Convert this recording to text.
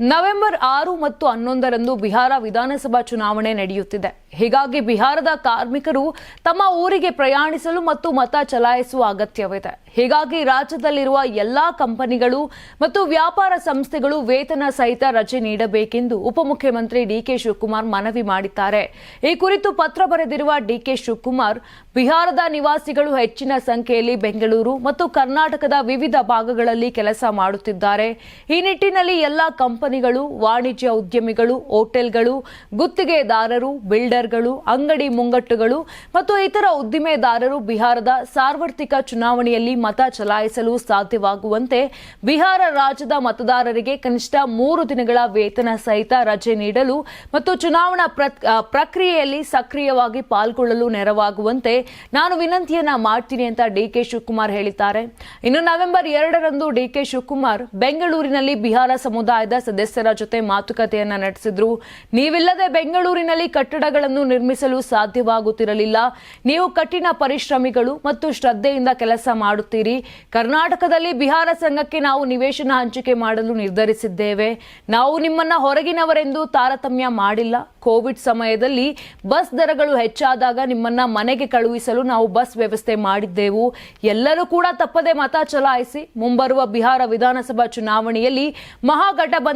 November ಆರು ಮತ್ತು ಹನ್ನೊಂದರಂದು ಬಿಹಾರ ವಿಧಾನಸಭಾ ಚುನಾವಣೆ ನಡೆಯುತ್ತಿದೆ. ಹೀಗಾಗಿ ಬಿಹಾರದ ಕಾರ್ಮಿಕರು ತಮ್ಮ ಊರಿಗೆ ಪ್ರಯಾಣಿಸಲು ಮತ್ತು ಮತ ಚಲಾಯಿಸುವ ಅಗತ್ಯವಿದೆ. ಹೀಗಾಗಿ ರಾಜ್ಯದಲ್ಲಿರುವ ಎಲ್ಲಾ ಕಂಪನಿಗಳು ಮತ್ತು ವ್ಯಾಪಾರ ಸಂಸ್ಥೆಗಳು ವೇತನ ಸಹಿತ ರಜೆ ನೀಡಬೇಕೆಂದು ಉಪಮುಖ್ಯಮಂತ್ರಿ ಡಿಕೆ ಶಿವಕುಮಾರ್ ಮನವಿ ಮಾಡಿದ್ದಾರೆ. ಈ ಕುರಿತು ಪತ್ರ ಬರೆದಿರುವ ಡಿಕೆ ಶಿವಕುಮಾರ್, ಬಿಹಾರದ ನಿವಾಸಿಗಳು ಹೆಚ್ಚಿನ ಸಂಖ್ಯೆಯಲ್ಲಿ ಬೆಂಗಳೂರು ಮತ್ತು ಕರ್ನಾಟಕದ ವಿವಿಧ ಭಾಗಗಳಲ್ಲಿ ಕೆಲಸ ಮಾಡುತ್ತಿದ್ದಾರೆ. ಈ ನಿಟ್ಟಿನಲ್ಲಿ ಎಲ್ಲ ಕಂಪನಿಗಳು, ವಾಣಿಜ್ಯ ಉದ್ಯಮಿಗಳು, ಹೋಟೆಲ್ಗಳು, ಗುತ್ತಿಗೆದಾರರು, ಬಿಲ್ಡರ್ಗಳು, ಅಂಗಡಿ ಮುಂಗಟ್ಟುಗಳು ಮತ್ತು ಇತರ ಉದ್ದಿಮೆದಾರರು ಬಿಹಾರದ ಸಾರ್ವತ್ರಿಕ ಚುನಾವಣೆಯಲ್ಲಿ ಮತ ಚಲಾಯಿಸಲು ಸಾಧ್ಯವಾಗುವಂತೆ ಬಿಹಾರ ರಾಜ್ಯದ ಮತದಾರರಿಗೆ ಕನಿಷ್ಠ ಮೂರು ದಿನಗಳ ವೇತನ ಸಹಿತ ರಜೆ ನೀಡಲು ಮತ್ತು ಚುನಾವಣಾ ಪ್ರಕ್ರಿಯೆಯಲ್ಲಿ ಸಕ್ರಿಯವಾಗಿ ಪಾಲ್ಗೊಳ್ಳಲು ನೆರವಾಗುವಂತೆ ನಾನು ವಿನಂತಿಯನ್ನ ಮಾಡ್ತೀನಿ ಅಂತ ಡಿಕೆ ಶಿವಕುಮಾರ್ ಹೇಳಿದ್ದಾರೆ. ಇನ್ನು ನವೆಂಬರ್ ಎರಡರಂದು ಡಿಕೆ ಶಿವಕುಮಾರ್ ಬೆಂಗಳೂರಿನಲ್ಲಿ ಬಿಹಾರ ಸಮುದಾಯದ ಸದಸ್ಯರ ಜೊತೆ ಮಾತುಕತೆಯನ್ನ ನಡೆಸಿದ್ರು. ನೀವಿಲ್ಲದೆ ಬೆಂಗಳೂರಿನಲ್ಲಿ ಕಟ್ಟಡಗಳನ್ನು ನಿರ್ಮಿಸಲು ಸಾಧ್ಯವಾಗುತ್ತಿರಲಿಲ್ಲ. ನೀವು ಕಠಿಣ ಪರಿಶ್ರಮಿಗಳು ಮತ್ತು ಶ್ರದ್ಧೆಯಿಂದ ಕೆಲಸ ಮಾಡುತ್ತೀರಿ. ಕರ್ನಾಟಕದಲ್ಲಿ ಬಿಹಾರ ಸಂಘಕ್ಕೆ ನಾವು ನಿವೇಶನ ಹಂಚಿಕೆ ಮಾಡಲು ನಿರ್ಧರಿಸಿದ್ದೇವೆ. ನಾವು ನಿಮ್ಮನ್ನ ಹೊರಗಿನವರೆಂದು ತಾರತಮ್ಯ ಮಾಡಿಲ್ಲ. ಕೋವಿಡ್ ಸಮಯದಲ್ಲಿ ಬಸ್ ದರಗಳು ಹೆಚ್ಚಾದಾಗ ನಿಮ್ಮನ್ನ ಮನೆಗೆ ಕಳುಹಿಸಲು ನಾವು ಬಸ್ ವ್ಯವಸ್ಥೆ ಮಾಡಿದ್ದೆವು. ಎಲ್ಲರೂ ಕೂಡ ತಪ್ಪದೆ ಮತ ಚಲಾಯಿಸಿ ಮುಂಬರುವ ಬಿಹಾರ ವಿಧಾನಸಭಾ ಚುನಾವಣೆಯಲ್ಲಿ